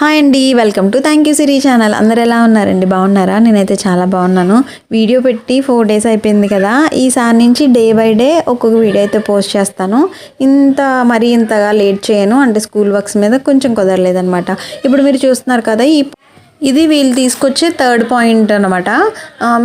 Hi అండి welcome to thank you Siri channel. అందరు ఎలా ఉన్నారండి? బాగున్నారా? నేనైతే చాలా బాగున్నాను. వీడియో పెట్టి ఫోర్ డేస్ అయిపోయింది కదా ఈసారి నుంచి డే బై డే ఒక్కొక్క వీడియో అయితే పోస్ట్ చేస్తాను. ఇంత మరీ ఇంతగా లేట్ చేయను. అంటే స్కూల్ వర్క్స్ మీద కొంచెం కుదరలేదనమాట ఇప్పుడు మీరు చూస్తున్నారు కదా ఈ ఇది వీళ్ళు తీసుకొచ్చే థర్డ్ పాయింట్ అనమాట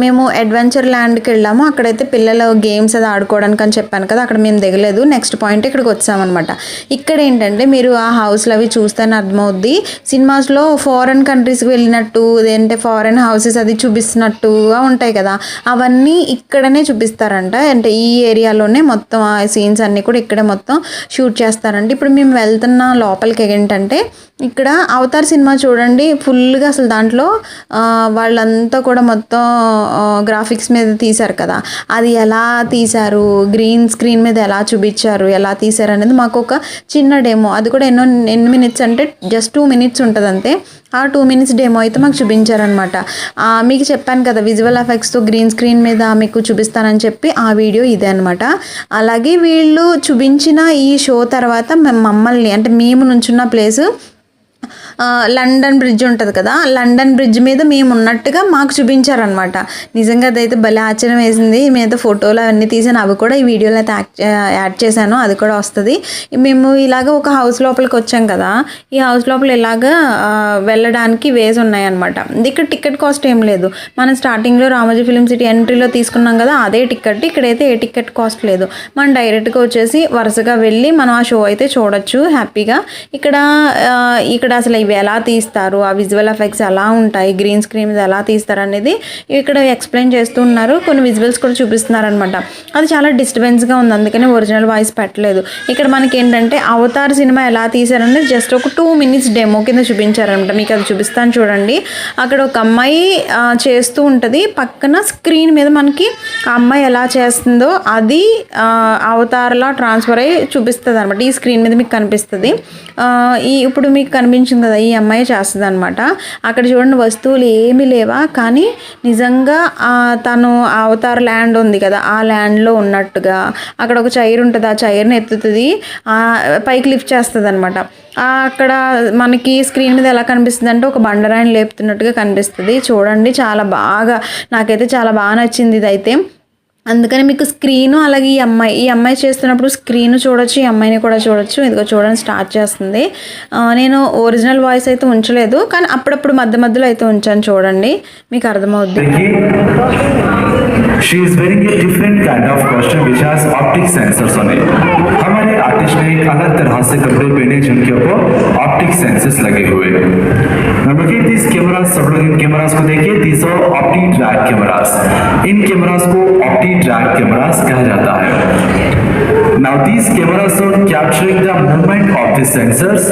మేము అడ్వెంచర్ ల్యాండ్కి వెళ్ళాము. అక్కడైతే పిల్లలు గేమ్స్ అది ఆడుకోవడానికి అని చెప్పాను కదా అక్కడ మేము దిగలేదు. నెక్స్ట్ పాయింట్ ఇక్కడికి వచ్చామన్నమాట. ఇక్కడ ఏంటంటే మీరు ఆ హౌస్లు అవి చూస్తేనే అర్థమవుద్ది. సినిమాస్లో ఫారెన్ కంట్రీస్కి వెళ్ళినట్టు ఏంటంటే ఫారెన్ హౌసెస్ అది చూపిస్తున్నట్టుగా ఉంటాయి కదా అవన్నీ ఇక్కడనే చూపిస్తారంట. అంటే ఈ ఏరియాలోనే మొత్తం ఆ సీన్స్ అన్నీ కూడా ఇక్కడే మొత్తం షూట్ చేస్తారంట. ఇప్పుడు మేము వెళ్తున్న లోపలికి ఏంటంటే ఇక్కడ అవతార్ సినిమా చూడండి ఫుల్గా అసలు దాంట్లో వాళ్ళంతా కూడా మొత్తం గ్రాఫిక్స్ మీద తీశారు కదా. అది ఎలా తీశారు? గ్రీన్ స్క్రీన్ మీద ఎలా చూపించారు? ఎలా తీశారు అనేది మాకు ఒక చిన్న డెమో అది కూడా ఎన్నో ఎన్ని మినిట్స్ అంటే జస్ట్ టూ మినిట్స్ ఉంటుంది అంతే ఆ టూ మినిట్స్ డెమో అయితే మాకు చూపించారనమాట మీకు చెప్పాను కదా విజువల్ ఎఫెక్ట్స్తో గ్రీన్ స్క్రీన్ మీద మీకు చూపిస్తానని చెప్పి ఆ వీడియో ఇదే అనమాట అలాగే వీళ్ళు చూపించిన ఈ షో తర్వాత మమ్మల్ని అంటే మేము నుంచున్న ప్లేసు లండన్ బ్రిడ్జ్ ఉంటుంది కదా లండన్ బ్రిడ్జ్ మీద మేము ఉన్నట్టుగా మాకు చూపించారనమాట నిజంగా అదైతే భలే ఆశ్చర్యం వేసింది. మేమైతే ఫోటోలు అవన్నీ తీసాను. అవి కూడా ఈ వీడియోలో అయితే యాడ్ చేశాను. అది కూడా వస్తుంది. మేము ఇలాగ ఒక హౌస్ లోపలికి వచ్చాం కదా ఈ హౌస్ లోపల ఇలాగ వెళ్ళడానికి వేస్ ఉన్నాయన్నమాట. ఇక్కడ టికెట్ కాస్ట్ ఏం లేదు. మనం స్టార్టింగ్లో రామోజీ ఫిలిం సిటీ ఎంట్రీలో తీసుకున్నాం కదా అదే టికెట్. ఇక్కడైతే ఏ టికెట్ కాస్ట్ లేదు. మనం డైరెక్ట్గా వచ్చేసి వరుసగా వెళ్ళి మనం ఆ షో అయితే చూడొచ్చు హ్యాపీగా. ఇక్కడ ఇక్కడ అసలు ఇవి ఎలా తీస్తారు ఆ విజువల్ ఎఫెక్ట్స్ ఎలా ఉంటాయి గ్రీన్ స్క్రీన్ మీద ఎలా తీస్తారు అనేది ఇక్కడ ఎక్స్ప్లెయిన్ చేస్తూ ఉన్నారు. కొన్ని విజువల్స్ కూడా చూపిస్తున్నారు అనమాట అది చాలా డిస్టర్బెన్స్గా ఉంది. అందుకని ఒరిజినల్ వాయిస్ పెట్టలేదు. ఇక్కడ మనకి ఏంటంటే అవతార్ సినిమా ఎలా తీశారనేది జస్ట్ ఒక టూ మినిట్స్ డెమో కింద చూపించారనమాట మీకు అది చూపిస్తాను చూడండి. అక్కడ ఒక అమ్మాయి చేస్తూ ఉంటుంది. పక్కన స్క్రీన్ మీద మనకి ఆ అమ్మాయి ఎలా చేస్తుందో అది అవతార్లా ట్రాన్స్ఫర్ అయ్యి చూపిస్తుంది అనమాట ఈ స్క్రీన్ మీద మీకు కనిపిస్తుంది. ఈ ఇప్పుడు మీకు కనిపించింది కదా ఈ అమ్మాయి చేస్తుంది అనమాట అక్కడ చూడండి వస్తువులు ఏమీ లేవా? కానీ నిజంగా తను ఆ అవతార్ ల్యాండ్ ఉంది కదా ఆ ల్యాండ్లో ఉన్నట్టుగా అక్కడ ఒక చైర్ ఉంటుంది ఆ చైర్ని ఎత్తుతుంది ఆ, పైకి లిఫ్ట్ చేస్తుంది అనమాట అక్కడ మనకి స్క్రీన్ మీద ఎలా కనిపిస్తుంది అంటే ఒక బండరాయిని లేపుతున్నట్టుగా కనిపిస్తుంది. చూడండి చాలా బాగా నాకైతే చాలా బాగా నచ్చింది ఇదైతే. అందుకని మీకు స్క్రీను అలాగే ఈ అమ్మాయి ఈ అమ్మాయి చేస్తున్నప్పుడు స్క్రీన్ చూడొచ్చు ఈ అమ్మాయిని కూడా చూడొచ్చు ఇదిగో చూడండి స్టార్ట్ చేస్తుంది ఆ, నేను ఒరిజినల్ వాయిస్ అయితే ఉంచలేదు కానీ అప్పుడప్పుడు మధ్య మధ్యలో అయితే ఉంచాను చూడండి మీకు అర్థమవుద్ది देखिए she is wearing a different kind of costume which has optic sensors on it हमारे आर्टिस्ट ने एक अलग तरह से कपड़े पहने जिनके ऊपर ऑप्टिक सेंसर्स लगे हुए हैं Now look at these cameras सब लोग इन कैमरास को देखिए these are optic track cameras in cameras को optic track cameras कहा जाता है Now these cameras are capturing the movement of the sensors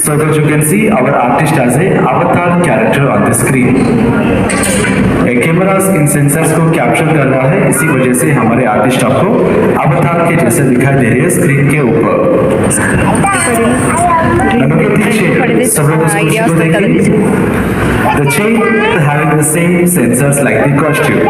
so that you can see our artist as a avatar character on the screen. Cameras in sensors को capture कर रहा है इसी वजह से हमारे आर्टिस्ट आपको अवतार के जैसे दिखाई दे रहे हैं स्क्रीन के ऊपर same sensors like sensors costume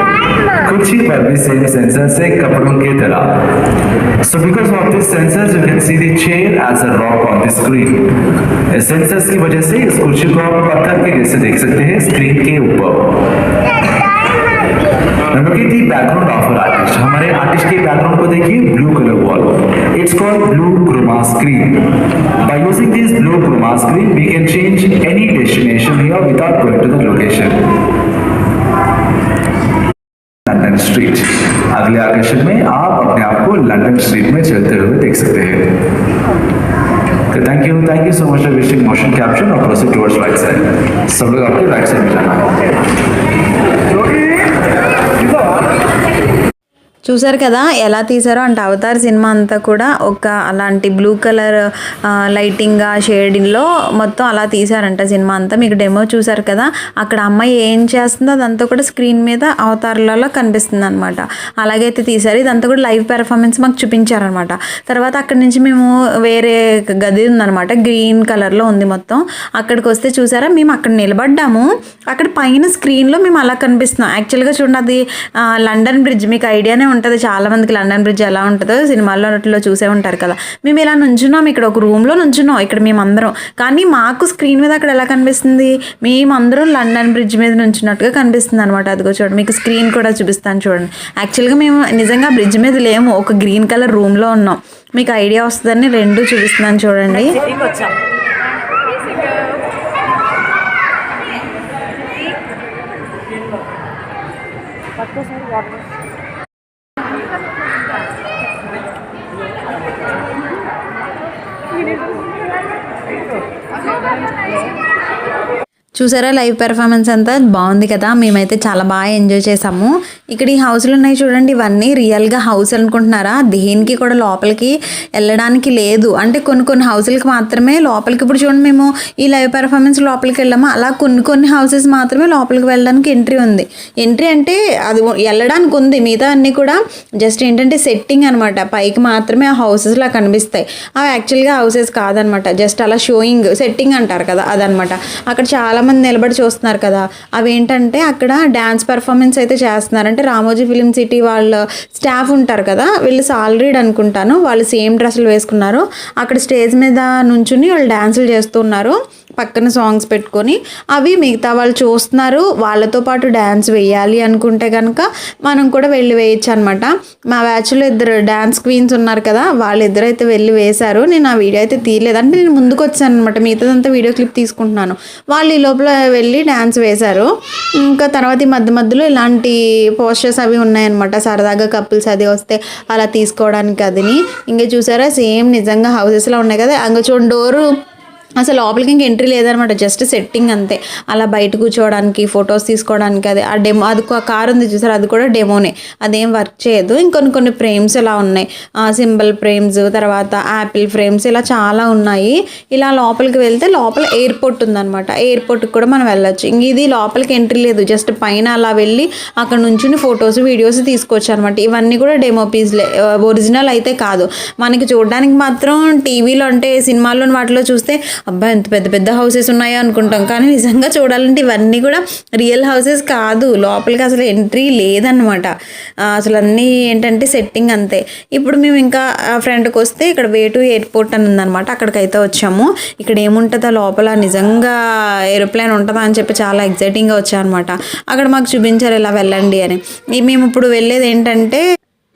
कुछ ही पर भी सेम सेंसर से कपड़ों के तरह. So because of this sensors you can see the the as a rock on the screen इस सेंसर्स की वजह से इस कुर्सी को आप पत्थर के जैसे देख सकते हैं स्क्रीन के ऊपर. बैकग्राउंड ऑफ़ आर्टिस्ट हमारे आर्टिस्ट के बैकग्राउंड को देखिए blue colour wall it's called blue chroma screen by using this blue chroma screen we can change any destination here without going to the location अगले आकर्षण में आप अपने आप को लंडन स्ट्रीट में चलते हुए देख सकते हैं। Thank you thank you so much for wishing motion caption और प्रोसीड टुवर्ड्स राइट साइड सब लोग आपके राइट साइड में जाना। है చూసారు కదా ఎలా తీసారో అంటే అవతార్ సినిమా అంతా కూడా ఒక అలాంటి బ్లూ కలర్ లైటింగ్ షేడింగ్లో మొత్తం అలా తీసారంట సినిమా అంతా. మీకు డెమో చూసారు కదా అక్కడ అమ్మాయి ఏం చేస్తుందో అదంతా కూడా స్క్రీన్ మీద అవతార్లలో కనిపిస్తుంది అనమాట అలాగైతే తీసారు ఇదంతా కూడా లైవ్ పెర్ఫార్మెన్స్ మాకు చూపించారనమాట తర్వాత అక్కడి నుంచి మేము వేరే గది ఉందనమాట గ్రీన్ కలర్లో ఉంది మొత్తం. అక్కడికి వస్తే చూసారా మేము అక్కడ నిలబడ్డాము. అక్కడ పైన స్క్రీన్లో మేము అలా కనిపిస్తున్నాం. యాక్చువల్గా చూడండి అది లండన్ బ్రిడ్జ్ మీకు ఐడియానే ఉంటుంది. చాలా మందికి లండన్ బ్రిడ్జ్ ఎలా ఉంటుందో సినిమాల్లో వాటిలో చూసే ఉంటారు కదా. మేము ఇలా నుంచున్నాం? ఇక్కడ ఒక రూమ్లో నుంచున్నాం. ఇక్కడ మేమందరం. కానీ మాకు స్క్రీన్ మీద అక్కడ ఎలా కనిపిస్తుంది? మేమందరం లండన్ బ్రిడ్జ్ మీద నుంచున్నట్టుగా కనిపిస్తుంది అనమాట అదిగో చూడండి. మీకు స్క్రీన్ కూడా చూపిస్తాను చూడండి. యాక్చువల్గా మేము నిజంగా బ్రిడ్జ్ మీద లేము. ఒక గ్రీన్ కలర్ రూమ్లో ఉన్నాం. మీకు ఐడియా వస్తుందని రెండు చూపిస్తున్నాను చూడండి సిటీకి వచ్చాం చూసారా లైవ్ పెర్ఫార్మెన్స్ అంతా? బాగుంది కదా? మేమైతే చాలా బాగా ఎంజాయ్ చేసాము. ఇక్కడ ఈ హౌస్లు ఉన్నాయి చూడండి ఇవన్నీ. రియల్గా హౌస్ అనుకుంటున్నారా? దేనికి కూడా లోపలికి వెళ్ళడానికి లేదు. అంటే కొన్ని కొన్ని హౌసులకి మాత్రమే లోపలికి. ఇప్పుడు చూడండి మేము ఈ లైవ్ పెర్ఫార్మెన్స్ లోపలికి వెళ్ళాము? అలా కొన్ని కొన్ని హౌసెస్ మాత్రమే లోపలికి వెళ్ళడానికి ఎంట్రీ ఉంది. ఎంట్రీ అంటే అది వెళ్ళడానికి ఉంది. మిగతా అన్నీ కూడా జస్ట్ ఏంటంటే సెట్టింగ్ అనమాట పైకి మాత్రమే ఆ హౌసెస్లా కనిపిస్తాయి. అవి యాక్చువల్గా హౌసెస్ కాదనమాట జస్ట్ అలా షోయింగ్ సెట్టింగ్ అంటారు కదా అదనమాట అక్కడ చాలా చాలామంది నిలబడి చూస్తున్నారు కదా. అవేంటంటే అక్కడ డ్యాన్స్ పెర్ఫార్మెన్స్ అయితే చేస్తున్నారు. అంటే రామోజీ ఫిలిం సిటీ వాళ్ళ స్టాఫ్ ఉంటారు కదా వీళ్ళు సాలరీడ్ అనుకుంటాను. వాళ్ళు సేమ్ డ్రెస్సులు వేసుకున్నారు. అక్కడ స్టేజ్ మీద నుంచుని వాళ్ళు డ్యాన్సులు చేస్తున్నారు. పక్కన సాంగ్స్ పెట్టుకొని అవి మిగతా వాళ్ళు చూస్తున్నారు వాళ్ళతో పాటు డ్యాన్స్ వేయాలి అనుకుంటే కనుక మనం కూడా వెళ్ళి వేయచ్చు అనమాట మా బ్యాచ్లో ఇద్దరు డ్యాన్స్ క్వీన్స్ ఉన్నారు కదా వాళ్ళిద్దరు అయితే వెళ్ళి వేశారు. నేను ఆ వీడియో అయితే తీయలేదు. అంటే నేను ముందుకు వచ్చాను అనమాట మిగతాదంతా వీడియో క్లిప్ తీసుకుంటున్నాను. వాళ్ళు ఈ లోపల వెళ్ళి డ్యాన్స్ వేశారు. ఇంకా తర్వాత ఈ మధ్య మధ్యలో ఇలాంటి పోస్టర్స్ అవి ఉన్నాయన్నమాట. సరదాగా కపుల్స్ అది వస్తే అలా తీసుకోవడానికి అదిని. ఇంకా చూసారా సేమ్ నిజంగా హౌసెస్లో ఉన్నాయి కదా. అంగ చూడండి డోరు అసలు లోపలికి ఇంక ఎంట్రీ లేదనమాట జస్ట్ సెట్టింగ్ అంతే. అలా బయట కూర్చోవడానికి ఫొటోస్ తీసుకోవడానికి అది ఆ డెమో అది ఒక కార్ ఉంది చూసారు? అది కూడా డెమోనే అదేం వర్క్ చేయదు. ఇంకొన్ని కొన్ని ఫ్రేమ్స్ ఇలా ఉన్నాయి. సింబల్ ఫ్రేమ్స్ తర్వాత యాపిల్ ఫ్రేమ్స్ ఇలా చాలా ఉన్నాయి. ఇలా లోపలికి వెళ్తే లోపల ఎయిర్పోర్ట్ ఉందన్నమాట ఎయిర్పోర్ట్కి కూడా మనం వెళ్ళొచ్చు. ఇంక ఇది లోపలికి ఎంట్రీ లేదు. జస్ట్ పైన అలా వెళ్ళి అక్కడ నుంచి ఫొటోస్ వీడియోస్ తీసుకోవచ్చు అనమాట ఇవన్నీ కూడా డెమో పీస్లే ఒరిజినల్ అయితే కాదు. మనకి చూడడానికి మాత్రం టీవీలో అంటే సినిమాల్లో వాటిలో చూస్తే అబ్బా ఎంత పెద్ద పెద్ద హౌసెస్ ఉన్నాయో అనుకుంటాం. కానీ నిజంగా చూడాలంటే ఇవన్నీ కూడా రియల్ హౌసెస్ కాదు. లోపలికి అసలు ఎంట్రీ లేదనమాట అసలు అన్నీ ఏంటంటే సెట్టింగ్ అంతే. ఇప్పుడు మేము ఇంకా ఫ్రంట్కి వస్తే ఇక్కడ వేటు ఎయిర్పోర్ట్ అని ఉందనమాట అక్కడికైతే వచ్చాము. ఇక్కడ ఏముంటుందో లోపల నిజంగా ఏరోప్లేన్ ఉంటుందా అని చెప్పి చాలా ఎగ్జైటింగ్గా వచ్చామన్నమాట అక్కడ మాకు చూపించారు ఇలా వెళ్ళండి అని. మేము ఇప్పుడు వెళ్ళేది ఏంటంటే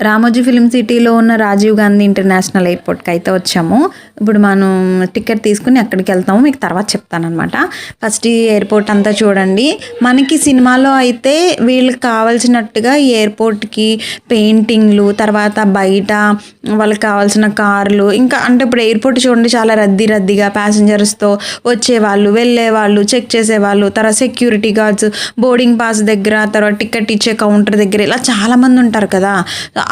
రామోజీ ఫిలిం సిటీలో ఉన్న రాజీవ్ గాంధీ ఇంటర్నేషనల్ ఎయిర్పోర్ట్కి అయితే వచ్చాము. ఇప్పుడు మనం టికెట్ తీసుకుని అక్కడికి వెళ్తాము. మీకు తర్వాత చెప్తానమాట ఫస్ట్ ఈ ఎయిర్పోర్ట్ అంతా చూడండి. మనకి సినిమాలో అయితే వీళ్ళకి కావాల్సినట్టుగా ఈ ఎయిర్పోర్ట్కి పెయింటింగ్లు తర్వాత బయట వాళ్ళకి కావాల్సిన కార్లు ఇంకా అంటే ఇప్పుడు ఎయిర్పోర్ట్ చూడండి చాలా రద్దీ రద్దీగా ప్యాసింజర్స్తో వచ్చేవాళ్ళు వెళ్ళేవాళ్ళు చెక్ చేసేవాళ్ళు తర్వాత సెక్యూరిటీ గార్డ్స్ బోర్డింగ్ పాస్ దగ్గర తర్వాత టికెట్ ఇచ్చే కౌంటర్ దగ్గర ఇలా చాలామంది ఉంటారు కదా.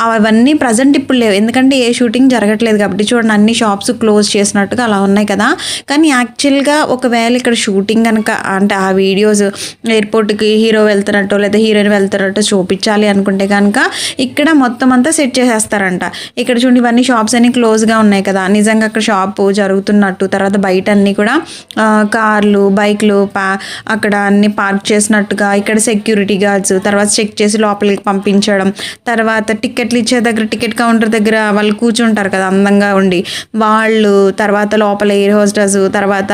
అవన్నీ ప్రజెంట్ ఇప్పుడు లేవు. ఎందుకంటే ఏ షూటింగ్ జరగట్లేదు కాబట్టి చూడండి అన్ని షాప్స్ క్లోజ్ చేసినట్టుగా అలా ఉన్నాయి కదా. కానీ యాక్చువల్గా ఒకవేళ ఇక్కడ షూటింగ్ కనుక అంటే ఆ వీడియోస్ ఎయిర్పోర్ట్కి హీరో వెళ్తున్నట్టు లేదా హీరోయిన్ వెళ్తున్నట్టు చూపించాలి అనుకుంటే కనుక ఇక్కడ మొత్తం అంతా సెట్ చేసేస్తారంట. ఇక్కడ చూడండి ఇవన్నీ షాప్స్ అన్ని క్లోజ్గా ఉన్నాయి కదా. నిజంగా అక్కడ షాప్ జరుగుతున్నట్టు తర్వాత బయట అన్నీ కూడా కార్లు బైక్లు పా అక్కడ అన్ని పార్క్ చేసినట్టుగా ఇక్కడ సెక్యూరిటీ గార్డ్స్ తర్వాత చెక్ చేసి లోపలికి పంపించడం తర్వాత టికెట్ టికెట్లు ఇచ్చే దగ్గర టికెట్ కౌంటర్ దగ్గర వాళ్ళు కూర్చుంటారు కదా అందంగా ఉండి. వాళ్ళు తర్వాత లోపల ఎయిర్ హోస్టర్స్ తర్వాత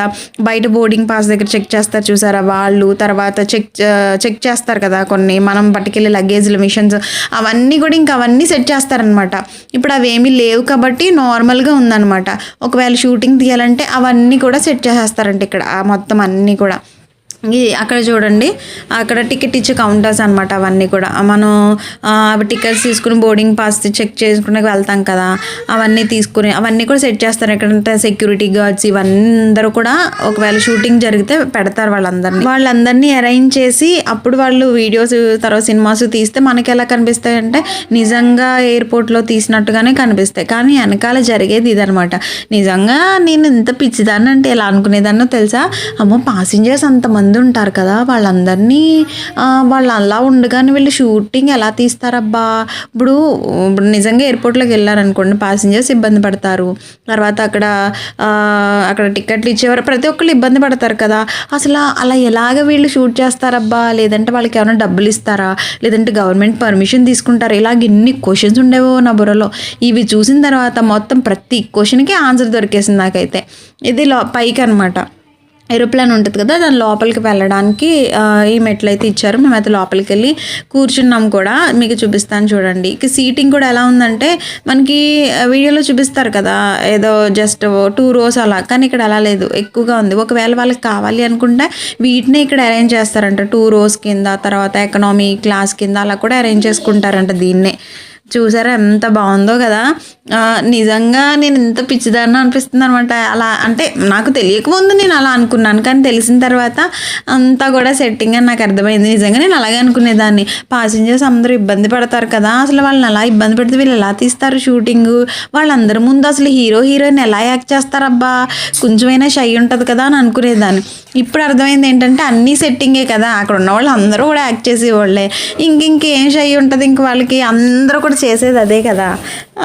బయట బోర్డింగ్ పాస్ దగ్గర చెక్ చేస్తారు చూసారా వాళ్ళు. తర్వాత చెక్ చెక్ చేస్తారు కదా కొన్ని. మనం పట్టుకెళ్ళే లగేజ్ల మిషన్స్ అవన్నీ కూడా ఇంకా అవన్నీ సెట్ చేస్తారనమాట ఇప్పుడు అవి ఏమీ లేవు కాబట్టి నార్మల్గా ఉందన్నమాట. ఒకవేళ షూటింగ్ తీయాలంటే అవన్నీ కూడా సెట్ చేసేస్తారంట ఇక్కడ. మొత్తం అన్నీ కూడా. అక్కడ చూడండి అక్కడ టికెట్ ఇచ్చే కౌంటర్స్ అనమాట అవన్నీ కూడా. మనం అవి టికెట్స్ తీసుకుని బోర్డింగ్ పాస్ చెక్ చేసుకునే వెళ్తాం కదా అవన్నీ తీసుకుని అవన్నీ కూడా సెట్ చేస్తారు. ఎక్కడంటే సెక్యూరిటీ గార్డ్స్ ఇవన్నీ అందరూ కూడా ఒకవేళ షూటింగ్ జరిగితే పెడతారు వాళ్ళందరినీ. వాళ్ళందరినీ అరేంజ్ చేసి అప్పుడు వాళ్ళు వీడియోస్ తర్వాత సినిమాస్ తీస్తే మనకి ఎలా కనిపిస్తాయి అంటే నిజంగా ఎయిర్పోర్ట్లో తీసినట్టుగానే కనిపిస్తాయి. కానీ వెనకాల జరిగేది ఇదనమాట నిజంగా నేను ఎంత పిచ్చిదాన్ని అంటే ఎలా అనుకునేదాన్నో తెలుసా? అమ్మో పాసింజర్స్ అంతమంది మంది ఉంటారు కదా వాళ్ళందరినీ వాళ్ళు అలా ఉండగానే వీళ్ళు షూటింగ్ ఎలా తీస్తారబ్బా? ఇప్పుడు ఇప్పుడు నిజంగా ఎయిర్పోర్ట్లోకి వెళ్ళారనుకోండి ప్యాసింజర్స్ ఇబ్బంది పడతారు. తర్వాత అక్కడ అక్కడ టికెట్లు ఇచ్చేవారు ప్రతి ఒక్కళ్ళు ఇబ్బంది పడతారు కదా. అసలు అలా ఎలాగ వీళ్ళు షూట్ చేస్తారబ్బా? లేదంటే వాళ్ళకి ఏమైనా డబ్బులు ఇస్తారా? లేదంటే గవర్నమెంట్ పర్మిషన్ తీసుకుంటారా? ఇలాగ ఎన్ని క్వశ్చన్స్ ఉండేవో నా బుర్రలో. ఇవి చూసిన తర్వాత మొత్తం ప్రతి క్వశ్చన్కి ఆన్సర్ దొరికేసింది నాకైతే. ఇది లో పైకి అనమాట ఏరోప్లేన్ ఉంటుంది కదా దాని లోపలికి వెళ్ళడానికి ఈ మెట్లు అయితే ఇచ్చారు. మేమైతే లోపలికి వెళ్ళి కూర్చున్నాం కూడా. మీకు చూపిస్తాను చూడండి. ఇక సీటింగ్ కూడా ఎలా ఉందంటే మనకి వీడియోలో చూపిస్తారు కదా ఏదో జస్ట్ టూ రోస్ అలా. కానీ ఇక్కడ అలా లేదు. ఎక్కువగా ఉంది. ఒకవేళ వాళ్ళకి కావాలి అనుకుంటే వీటిని ఇక్కడ అరేంజ్ చేస్తారంట. టూ రోస్ కింద తర్వాత ఎకనామీ క్లాస్ కింద అలా కూడా అరేంజ్ చేసుకుంటారంట దీన్నే. చూసారా ఎంత బాగుందో కదా. నిజంగా నేను ఎంత పిచ్చిదాన్ని అనిపిస్తుంది అనమాట అలా అంటే నాకు తెలియకముందు నేను అలా అనుకున్నాను. కానీ తెలిసిన తర్వాత అంతా కూడా సెట్టింగ్ అని నాకు అర్థమైంది. నిజంగా నేను అలాగే అనుకునేదాన్ని. పాసింజర్స్ అందరూ ఇబ్బంది పడతారు కదా. అసలు వాళ్ళని అలా ఇబ్బంది పెడితే వీళ్ళు ఎలా తీస్తారు షూటింగ్ వాళ్ళందరి ముందు అసలు హీరో హీరోయిన్ ఎలా యాక్ట్ చేస్తారబ్బా? కొంచెమైనా షై ఉంటుంది కదా అని అనుకునేదాన్ని. ఇప్పుడు అర్థమైంది ఏంటంటే అన్నీ సెట్టింగే కదా. అక్కడ ఉన్న వాళ్ళు అందరూ కూడా యాక్ట్ చేసేవాళ్ళే. ఇంక ఇంకేం షై ఉంటుంది? ఇంక వాళ్ళకి అందరూ కూడా చేసేది అదే కదా.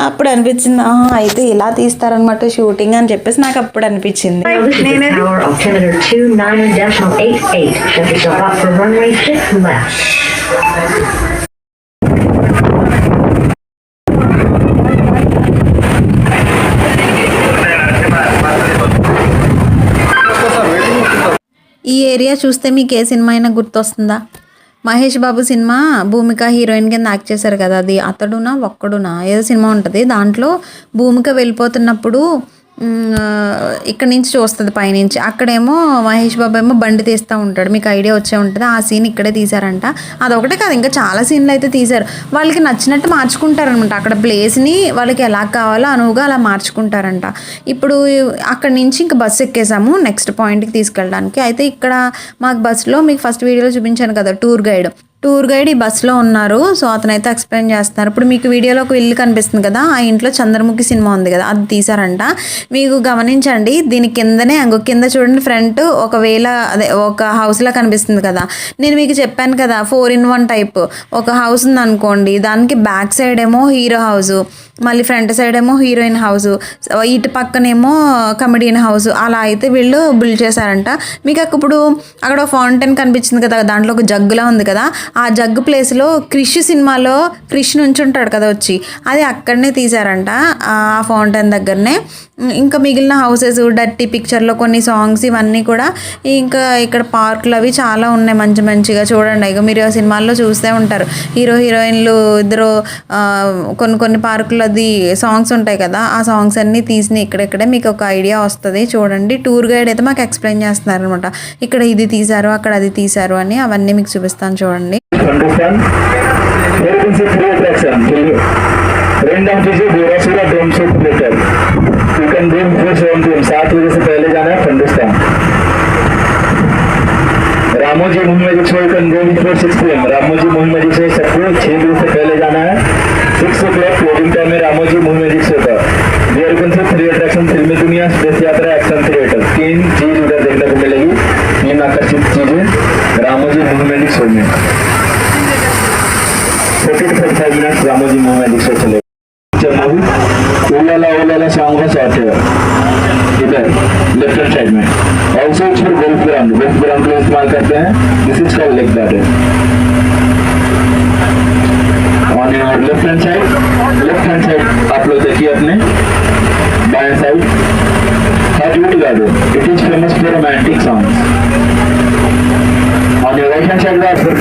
అప్పుడు అనిపించింది "ఆహా, అయితే ఇలా తీస్తారనమాట షూటింగ్ అని చెప్పేసి నాకు అప్పుడు అనిపించింది. Now this is the tower altimeter 29.88. Set yourself up for runway 6 left. ఈ ఏరియా చూస్తే మీకు ఏ సినిమా అయినా గుర్తొస్తుందా? మహేష్ బాబు సినిమా భూమిక హీరోయిన్ కింద యాక్ట్ చేశారు కదా అది అతడునా ఒక్కడునా? ఏదో సినిమా ఉంటుంది. దాంట్లో భూమిక వెళ్ళిపోతున్నప్పుడు ఇక్కడ నుంచి చూస్తుంది పైనుంచి. అక్కడేమో మహేష్ బాబు ఏమో బండి తీస్తూ ఉంటాడు. మీకు ఐడియా వచ్చే ఉంటుంది. ఆ సీన్ ఇక్కడే తీశారంట. అదొకటే కాదు ఇంకా చాలా సీన్లు అయితే తీశారు. వాళ్ళకి నచ్చినట్టు మార్చుకుంటారనమాట అక్కడ ప్లేస్ని వాళ్ళకి ఎలా కావాలో అనువుగా అలా మార్చుకుంటారంట. ఇప్పుడు అక్కడ నుంచి ఇంకా బస్సు ఎక్కేసాము. నెక్స్ట్ పాయింట్కి తీసుకెళ్ళడానికి. అయితే ఇక్కడ మాకు బస్సులో మీకు ఫస్ట్ వీడియోలో చూపించాను కదా టూర్ గైడ్. టూర్ గైడ్ ఈ బస్సులో ఉన్నారు. సో అతనైతే ఎక్స్ప్లెయిన్ చేస్తున్నారు. ఇప్పుడు మీకు వీడియోలో ఒక ఇల్లు కనిపిస్తుంది కదా ఆ ఇంట్లో చంద్రముఖి సినిమా ఉంది కదా అది తీశారంట. మీకు గమనించండి దీని కిందనే అంగు కింద చూడండి ఫ్రంట్ ఒకవేళ అదే ఒక హౌస్లా కనిపిస్తుంది కదా. నేను మీకు చెప్పాను కదా ఫోర్ ఇన్ వన్ టైప్ ఒక హౌస్ ఉంది అనుకోండి దానికి బ్యాక్ సైడ్ ఏమో హీరో హౌస్ మళ్ళీ ఫ్రంట్ సైడ్ ఏమో హీరోయిన్ హౌస్ ఇటు పక్కనేమో కమెడియన్ హౌస్ అలా అయితే వీళ్ళు బిల్డ్ చేశారంట. మీకు అక్కడ ఇప్పుడు అక్కడ ఫౌంటైన్ కనిపించింది కదా దాంట్లో ఒక జగ్గులా ఉంది కదా ఆ జగ్గు ప్లేస్లో క్రిష్ సినిమాలో క్రిష్ నుంచి ఉంటాడు కదా వచ్చి. అది అక్కడనే తీశారంట ఆ ఫౌంటైన్ దగ్గరనే. ఇంకా మిగిలిన హౌసెస్ డర్టీ పిక్చర్లో కొన్ని సాంగ్స్ ఇవన్నీ కూడా ఇంకా ఇక్కడ పార్కులు అవి చాలా ఉన్నాయి మంచి మంచిగా చూడండి. ఇక మీరు ఆ సినిమాల్లో చూస్తూ ఉంటారు. హీరో హీరోయిన్లు ఇద్దరు కొన్ని కొన్ని పార్కులు అది సాంగ్స్ ఉంటాయి కదా ఆ సాంగ్స్ అన్నీ తీసినాయి ఇక్కడెక్కడే. మీకు ఒక ఐడియా వస్తుంది చూడండి. టూర్ గైడ్ అయితే మాకు ఎక్స్ప్లెయిన్ చేస్తున్నారు అనమాట ఇక్కడ ఇది తీశారు అక్కడ అది తీశారు అని అవన్నీ మీకు చూపిస్తాను చూడండి. Understand? There you can see three attraction. Will you? Random कीजिए गोरा सूरा ड्रम से later you can dream fish on dream सात बजे से पहले जाना है अंडरस्टैंड रामो जी भूमि ओलाला सॉन्ग का शॉट है? इधर लेफ़्ट हैंड साइड में। Also it's for golf ground golf ground के इस्तेमाल करते हैं। This is called leg garden on your left hand side left hand side आप लोग देखिए अपने। बाएँ side हजूट garden it is famous for romantic songs on your right hand side are for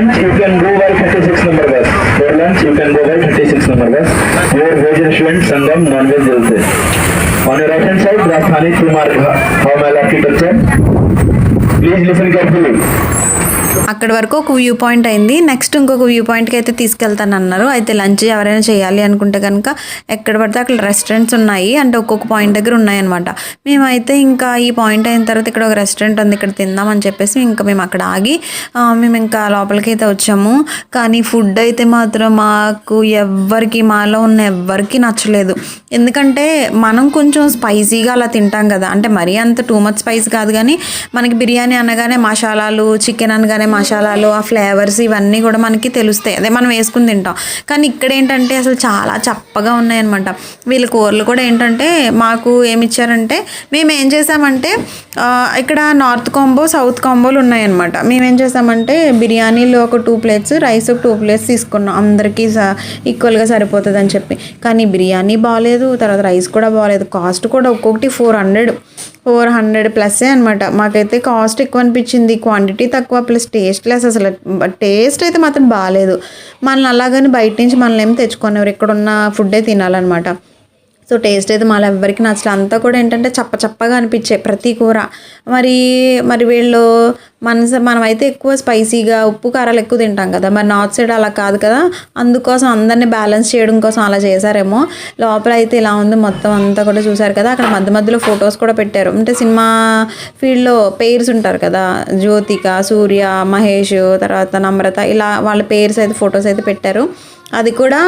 lunch, you can go by 36 number bus. For lunch, you can go by 36 number bus. Where veg restaurant, Sangam, non-veg जलते. On your right hand side, Rasthani Kumar Bhav Mela की picture. అక్కడ వరకు ఒక view point అయింది. Next ఇంకొక view పాయింట్కి అయితే తీసుకెళ్తాను అన్నారు అయితే లంచ్ ఎవరైనా చేయాలి అనుకుంటే కనుక ఎక్కడ పడితే అక్కడ రెస్టారెంట్స్ ఉన్నాయి. అంటే ఒక్కొక్క పాయింట్ దగ్గర ఉన్నాయన్నమాట. మేమైతే ఇంకా ఈ పాయింట్ అయిన తర్వాత ఇక్కడ ఒక రెస్టారెంట్ ఉంది. ఇక్కడ తిందామని చెప్పేసి ఇంకా మేము అక్కడ ఆగి మేము ఇంకా లోపలికి అయితే వచ్చాము. కానీ ఫుడ్ అయితే మాత్రం మాకు ఎవ్వరికి మాలో ఉన్న ఎవ్వరికి నచ్చలేదు. ఎందుకంటే మనం కొంచెం స్పైసీగా అలా తింటాం కదా. అంటే మరీ అంత టూ మచ్ స్పైస్ కాదు కానీ మనకి బిర్యానీ అనగానే మసాలాలు చికెన్ అనగానే మసాలాలు ఆ ఫ్లేవర్స్ ఇవన్నీ కూడా మనకి తెలుస్తాయి. అదే మనం వేసుకుని తింటాం. కానీ ఇక్కడ ఏంటంటే అసలు చాలా చప్పగా ఉన్నాయన్నమాట. వీళ్ళ కూరలు కూడా ఏంటంటే మాకు ఏమి ఇచ్చారంటే మేము ఏం చేసామంటే ఇక్కడ నార్త్ కాంబో సౌత్ కాంబోలు ఉన్నాయన్నమాట. మేము ఏం చేసామంటే బిర్యానీలో ఒక టూ ప్లేట్స్ రైస్ ఒక టూ ప్లేట్స్ తీసుకున్నాం. అందరికీ స- ఈక్వల్గా సరిపోతుంది అని చెప్పి. కానీ బిర్యానీ బాగాలేదు తర్వాత రైస్ కూడా బాగాలేదు కాస్ట్ కూడా ఒక్కొక్కటి four hundred four hundred plus అనమాట మాకైతే కాస్ట్ ఎక్కువ అనిపించింది క్వాంటిటీ తక్కువ ప్లస్ టేస్ట్ లెస్ అసలు టేస్ట్ అయితే మాత్రం బాగాలేదు మనల్ని అలాగని బయట నుంచి మనల్ని ఏం తెచ్చుకునేవారు. ఇక్కడ ఉన్న ఫుడ్డే తినాలన్నమాట. సో టేస్ట్ అయితే మళ్ళీ ఎవ్వరికి నచ్చలేదు అంతా కూడా ఏంటంటే చప్ప చప్పగా అనిపించే ప్రతి కూర. మరి మరి వీళ్ళు మన మనమైతే ఎక్కువ స్పైసీగా ఉప్పు కారాలు ఎక్కువ తింటాం కదా. మరి నార్త్ సైడ్ అలా కాదు కదా. అందుకోసం అందరినీ బ్యాలెన్స్ చేయడం కోసం అలా చేశారేమో. లోపల అయితే ఇలా ఉంది. మొత్తం అంతా కూడా చూశారు కదా. అక్కడ మధ్య మధ్యలో ఫొటోస్ కూడా పెట్టారు. అంటే సినిమా ఫీల్డ్లో పేర్స్ ఉంటారు కదా. జ్యోతిక సూర్య మహేష్ తర్వాత నమ్రత ఇలా వాళ్ళ పేర్స్ అయితే ఫొటోస్ అయితే పెట్టారు. అది కూడా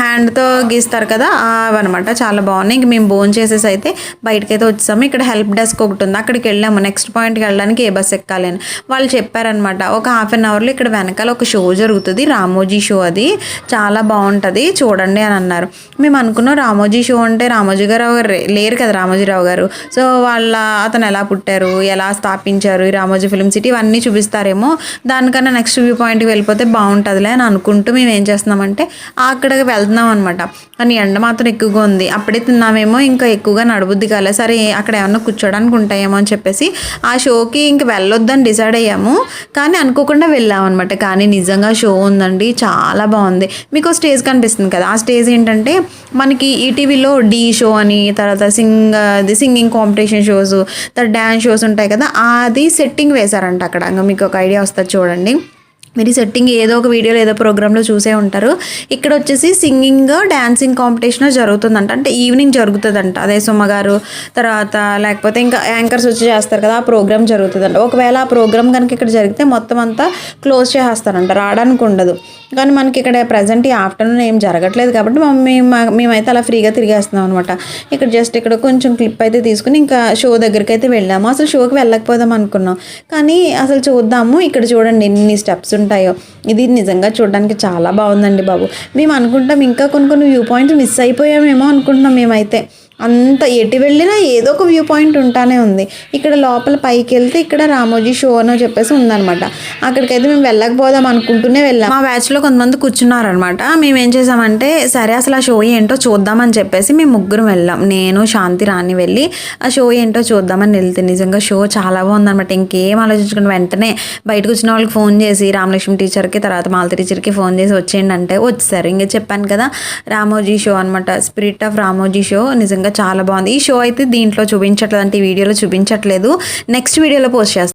హ్యాండ్తో గీస్తారు కదా అవన్నమాట. చాలా బాగున్నాయి. ఇంక మేము బోన్ చేసేసి అయితే బయటకి అయితే వచ్చాము ఇక్కడ హెల్ప్ డెస్క్ ఒకటి ఉంది. అక్కడికి వెళ్ళాము. నెక్స్ట్ పాయింట్కి వెళ్ళడానికి ఏ బస్ ఎక్కాలి అని వాళ్ళు చెప్పారనమాట ఒక హాఫ్ అన్ అవర్లో ఇక్కడ వెనకాల ఒక షో జరుగుతుంది. రామోజీ షో అది. చాలా బాగుంటుంది. చూడండి అని అన్నారు. మేము అనుకున్నాం రామోజీ షో అంటే రామోజీ గారు లేరు కదా రామోజీరావు గారు. సో వాళ్ళ అతను ఎలా పుట్టారు? ఎలా స్థాపించారు? ఈ రామోజీ ఫిల్మ్ సిటీ ఇవన్నీ చూపిస్తారేమో. దానికన్నా నెక్స్ట్ వ్యూ పాయింట్కి వెళ్ళిపోతే బాగుంటుందిలే అని అనుకుంటూ మేము ఏం చేస్తున్నామంటే అక్కడికి వెళ్తున్నాం అనమాట కానీ ఎండ మాత్రం ఎక్కువగా ఉంది. అప్పుడే తిన్నామేమో ఇంకా ఎక్కువగా నడబుద్ది కాలే. సరే అక్కడ ఏమన్నా కూర్చోడానికి ఉంటాయేమో అని చెప్పేసి ఆ షోకి ఇంక వెళ్ళొద్దని డిసైడ్ అయ్యాము. కానీ అనుకోకుండా వెళ్ళామన్నమాట అనమాట కానీ నిజంగా షో ఉందండి. చాలా బాగుంది. మీకు స్టేజ్ కనిపిస్తుంది కదా. ఆ స్టేజ్ ఏంటంటే మనకి ఈటీవీలో డీ షో అని తర్వాత సింగ్ అది సింగింగ్ కాంపిటీషన్ షోస్ తర్వాత డ్యాన్స్ షోస్ ఉంటాయి కదా. అది సెట్టింగ్ వేశారంట అక్కడ. ఇంకా మీకు ఒక ఐడియా వస్తుంది చూడండి. మీరు సెట్టింగ్ ఏదో ఒక వీడియోలో ఏదో ప్రోగ్రాంలో చూసే ఉంటారు. ఇక్కడ వచ్చేసి సింగింగ్ డాన్సింగ్ కాంపిటీషన్ జరుగుతుందంట. అంటే ఈవినింగ్ జరుగుతుందంట. అదే సుమ్మగారు తర్వాత లేకపోతే ఇంకా యాంకర్స్ వచ్చి చేస్తారు కదా ఆ ప్రోగ్రామ్ జరుగుతుందంట. ఒకవేళ ఆ ప్రోగ్రామ్ కనుక ఇక్కడ జరిగితే మొత్తం అంతా క్లోజ్ చేసేస్తారంట. రావడానికి ఉండదు. కానీ మనకి ఇక్కడ ప్రజెంట్ ఈ ఆఫ్టర్నూన్ ఏం జరగట్లేదు కాబట్టి మేము మేమైతే అలా ఫ్రీగా తిరిగేస్తున్నాం అనమాట ఇక్కడ జస్ట్ ఇక్కడ కొంచెం క్లిప్ అయితే తీసుకుని ఇంకా షో దగ్గరికి అయితే వెళ్ళాము. అసలు షోకి వెళ్ళకపోదాం అనుకున్నాం. కానీ అసలు చూద్దాము. ఇక్కడ చూడండి ఎన్ని స్టెప్స్ ఉంటాయో. ఇది నిజంగా చూడడానికి చాలా బాగుందండి బాబు. మేము అనుకుంటాం ఇంకా కొన్ని కొన్ని వ్యూ పాయింట్స్ మిస్ అయిపోయామేమో అనుకుంటున్నాం మేమైతే. అంత ఎటు వెళ్ళినా ఏదో ఒక వ్యూ పాయింట్ ఉంటానే ఉంది. ఇక్కడ లోపల పైకి వెళ్తే ఇక్కడ రామోజీ షో అని చెప్పేసి ఉందనమాట అక్కడికైతే మేము వెళ్ళకపోదాం అనుకుంటూనే వెళ్ళాం. మా బ్యాచ్లో కొంతమంది కూర్చున్నారనమాట మేము ఏం చేసామంటే సరే అసలు ఆ షో ఏంటో చూద్దామని చెప్పేసి మేము ముగ్గురం వెళ్ళాం. నేను శాంతి రాణి వెళ్ళి ఆ షో ఏంటో చూద్దామని వెళ్తే నిజంగా షో చాలా బాగుందనమాట ఇంకేం ఆలోచించుకుని వెంటనే బయటకు వచ్చిన వాళ్ళకి ఫోన్ చేసి రామలక్ష్మి టీచర్కి తర్వాత మాలతి టీచర్కి ఫోన్ చేసి వచ్చేయండి అంటే వచ్చేసారు ఇంకా చెప్పాను కదా రామోజీ షో అనమాట స్పిరిట్ ఆఫ్ రామోజీ షో నిజంగా చాలా బాగుంది. ఈ షో అయితే దీంట్లో చూపించట్లేదు అంటే ఈ వీడియోలో చూపించట్లేదు. నెక్స్ట్ వీడియోలో పోస్ట్ చేస్తాను